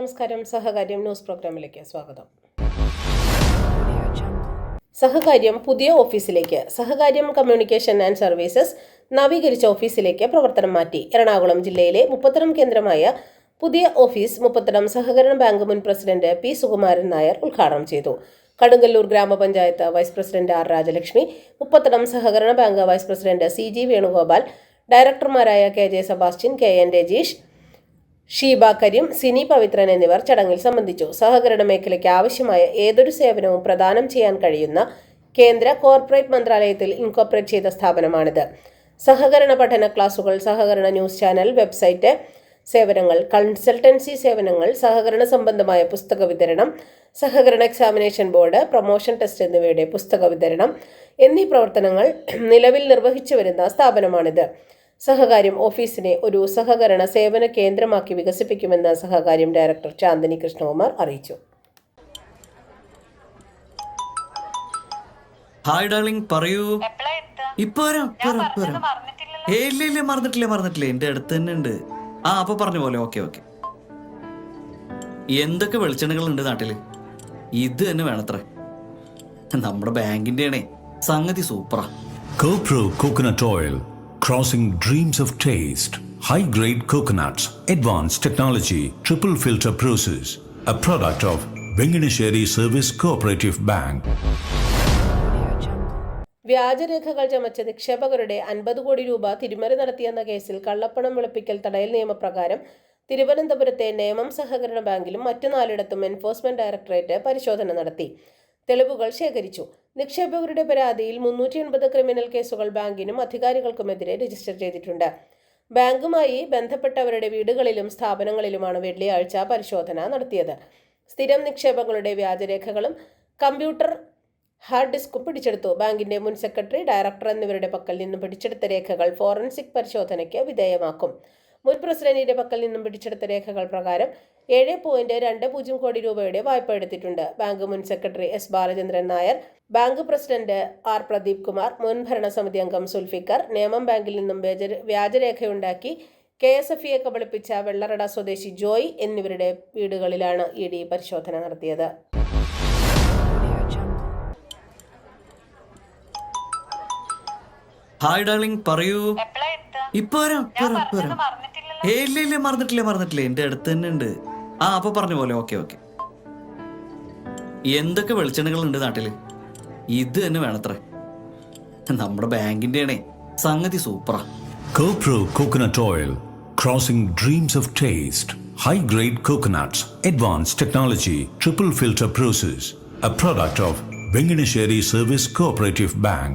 നമസ്കാരം. സഹകാര്യം ന്യൂസ് പ്രോഗ്രാമിലേക്ക് സ്വാഗതം. സഹകാര്യം പുതിയ ഓഫീസിലേക്ക്. സഹകാര്യം കമ്മ്യൂണിക്കേഷൻ ആൻഡ് സർവീസസ് നവീകരിച്ച ഓഫീസിലേക്ക് പ്രവർത്തനം മാറ്റി. എറണാകുളം ജില്ലയിലെ മുപ്പത്തരം കേന്ദ്രമായ പുതിയ ഓഫീസ് മുപ്പത്തരം സഹകരണ ബാങ്ക് മുൻ പ്രസിഡന്റ് പി സുകുമാരൻ നായർ ഉദ്ഘാടനം ചെയ്തു. കടുങ്ങല്ലൂർ ഗ്രാമപഞ്ചായത്ത് vice president R Rajalakshmi Muppathadam സഹകരണ bank vice president C G Venugopal ഡയറക്ടർമാരായ K J Sebastian K N Rajeesh Sheeba Kareem Sini Pavithran എന്നിവർ ചടങ്ങിൽ സംബന്ധിച്ചു. സഹകരണ മേഖലയ്ക്ക് ആവശ്യമായ ഏതൊരു സേവനവും പ്രദാനം ചെയ്യാൻ കഴിയുന്ന കേന്ദ്ര കോർപ്പറേറ്റ് മന്ത്രാലയത്തിൽ ഇൻകോർപ്പറേറ്റ് ചെയ്ത സ്ഥാപനമാണിത്. സഹകരണ പഠന ക്ലാസുകൾ സഹകരണ ന്യൂസ് ചാനൽ വെബ്സൈറ്റ് സേവനങ്ങൾ കൺസൾട്ടൻസി സേവനങ്ങൾ സഹകരണ സംബന്ധമായ പുസ്തക വിതരണം സഹകരണ എക്സാമിനേഷൻ ബോർഡ് പ്രൊമോഷൻ ടെസ്റ്റ് എന്നിവയുടെ പുസ്തക വിതരണം എന്നീ പ്രവർത്തനങ്ങൾ നിലവിൽ നിർവഹിച്ചു വരുന്ന സ്ഥാപനമാണിത്. സഹകാര്യം ഓഫീസിനെ ഒരു സഹകരണ സേവന കേന്ദ്രമാക്കി വികസിപ്പിക്കുമെന്ന് സഹകാര്യം ഡയറക്ടർ ചാന്ദിനി കൃഷ്ണകുമാർ അറിയിച്ചു. ഹായ് ഡാർലിംഗ് പറയൂ? ഇപ്പൊ വരാം. ഇപ്പൊ വരാം ഇല്ല ഇല്ല മറന്നിട്ടില്ല മറന്നിട്ടില്ല. എന്റെ അടുത്ത് തന്നെ ഉണ്ട്. ആ അപ്പൊ പറഞ്ഞ പോലെ. Okay okay. എന്തൊക്കെ വെളിച്ചെണ്ണകൾ ഉണ്ട് നാട്ടിൽ? ഇത് തന്നെ വേണത്രേ. നമ്മുടെ ബാങ്കിന്റെ ആണേ സംഗതി സൂപ്പറാ. GoPro coconut Oil, crossing dreams of taste. High grade coconuts, advanced technology, triple filter process. A product of Venganesheri Service Cooperative Bank. വ്യാജരേഖകൾ ചമച്ച നിക്ഷേപകരുടെ അൻപത് കോടി രൂപ തിരിമറി നടത്തിയെന്ന കേസിൽ കള്ളപ്പണം വെളുപ്പിക്കൽ തടയൽ നിയമപ്രകാരം തിരുവനന്തപുരത്തെ നേമം സഹകരണ ബാങ്കിലും മറ്റു നാലിടത്തും എൻഫോഴ്സ്മെന്റ് ഡയറക്ടറേറ്റ് പരിശോധന നടത്തി തെളിവുകൾ ശേഖരിച്ചു. നിക്ഷേപകരുടെ പരാതിയിൽ മുന്നൂറ്റി എൺപത് ക്രിമിനൽ കേസുകൾ ബാങ്കിനും അധികാരികൾക്കുമെതിരെ രജിസ്റ്റർ ചെയ്തിട്ടുണ്ട്. ബാങ്കുമായി ബന്ധപ്പെട്ടവരുടെ വീടുകളിലും സ്ഥാപനങ്ങളിലുമാണ് വെള്ളിയാഴ്ച പരിശോധന നടത്തിയത്. സ്ഥിരം നിക്ഷേപങ്ങളുടെ വ്യാജരേഖകളും കമ്പ്യൂട്ടർ ഹാർഡ് ഡിസ്കും പിടിച്ചെടുത്തു. ബാങ്കിന്റെ മുൻ സെക്രട്ടറി ഡയറക്ടർ എന്നിവരുടെ പക്കൽ നിന്ന് പിടിച്ചെടുത്ത രേഖകൾ ഫോറൻസിക് പരിശോധനയ്ക്ക് വിധേയമാക്കും. മുൻ പ്രസിഡന്റിന്റെ പക്കൽ നിന്നും പിടിച്ചെടുത്ത രേഖകൾ പ്രകാരം ഏഴ് പോയിന്റ് രണ്ട് പൂജ്യം കോടി രൂപയുടെ വായ്പ എടുത്തിട്ടുണ്ട്. ബാങ്ക് മുൻ secretary S Balachandran Nair bank president R Pradeep Kumar മുൻ ഭരണസമിതി അംഗം സുൽഫിക്കർ നേമം ബാങ്കിൽ നിന്നും വ്യാജ- വ്യാജരേഖയുണ്ടാക്കി കെ എസ് എഫ് ഇയെ കബളിപ്പിച്ച വെള്ളറട സ്വദേശി ജോയ് എന്നിവരുടെ വീടുകളിലാണ് ഇ ഡി പരിശോധന നടത്തിയത്. ഹായ് ഡാർലിംഗ് പറയൂ? ഇപ്പൊ വരാം ഇല്ല മറന്നിട്ടില്ലേ മറന്നിട്ടില്ല. എന്റെ അടുത്ത് തന്നെ ഉണ്ട്. ആ അപ്പൊ പറഞ്ഞു പോലെ ഓക്കെ ഓക്കെ. എന്തൊക്കെ വെളിച്ചെണ്ണകൾ ഉണ്ട് നാട്ടിൽ? ഇത് തന്നെ വേണത്ര. നമ്മുടെ ബാങ്കിന്റെ ആണേ സംഗതി സൂപ്പറാ. Coconut oil crossing dreams of taste high grade coconuts advance technology triple filter process a product of Venganassery service cooperative bank